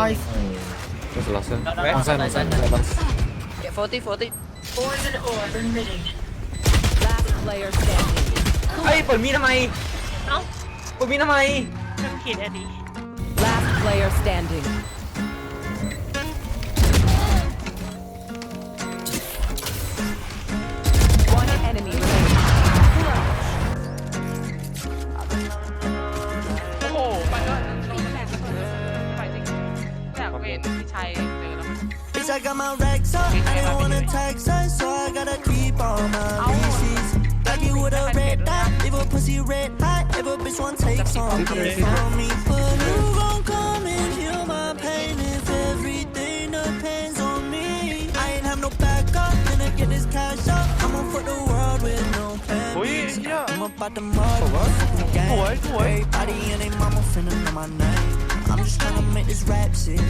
Nice. Just last one. Right. One side, one side. Right. Yeah, box. Yeah, 40, 40. Poison orb emitting. Last player standing. เฮ้ยเปิดมีดทำไม เอ้า เปิดมีดทำไม เพิ่งผิดอันนี้ Last player standing. Bitch, I got my racks up. I didn't wanna tax us, so I gotta keep all my receipts. Like you with a red dot, if a pussy red hot, if a bitch want take some from me. But who gon' come and heal my pain if everything depends on me? I ain't have no backup, finna get this cash up. I'ma fuck the world with no plan. Ui, B. yeah. I'm about gang. Ui, ui. Everybody and they mama finna know my name. I'm just trying to make this rap shit.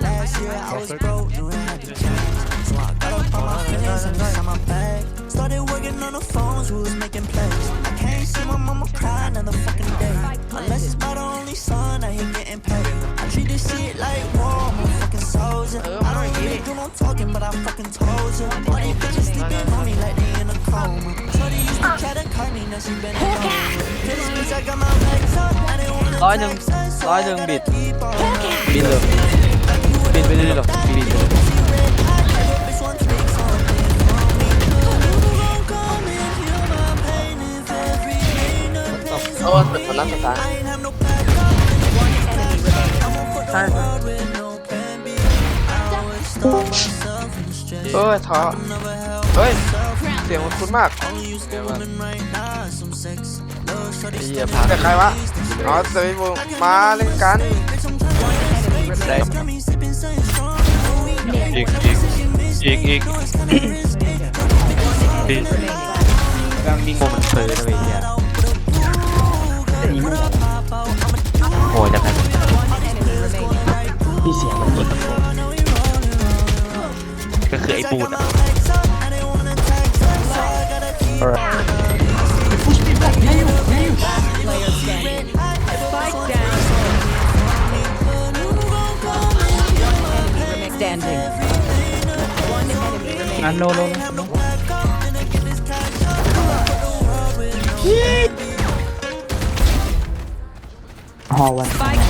Last year I was broke, knew I had to change. So I got up on my feelings and inside my bag. Started working on the phones, who was making plays. I can't see my mama cry another fucking day. Unless it's by the only son I ain't getting paid. I treat this shit like war, I'm a fucking soldier. I don't really do no talking, but I fucking told you. Money, these bitches sleeping on me like they in a coma. Shorty used to try to cut me, now she been alone. This bitch, I got my legs up, I didn't wanna text ร้อยหนึ่งบิดบิดเลยบิดไปเรื่อยๆบิดเลยโอ้สุดพลังสุดท้ายใช่เอ้ยท้อเฮ้ย เสียงมันคุ้นมาก Only used to women right now, some sex. Love shorty เหี้ยผ่านแต่ใครวะอ๋อเซย์วงมาเล่นกัน Enemy remaining. Got me sipping something strong. Oh, อีกอีกอีกอีก it's kinda risky. ดี Remaining. กลางบิงโมมันเซยนะเว้ยเนี่ยโอ้ยจะไป One enemy remaining. พี่เสียงมันยิงก็คือไอ้บูดอะ All right. No, no, no. Oh, one. Spike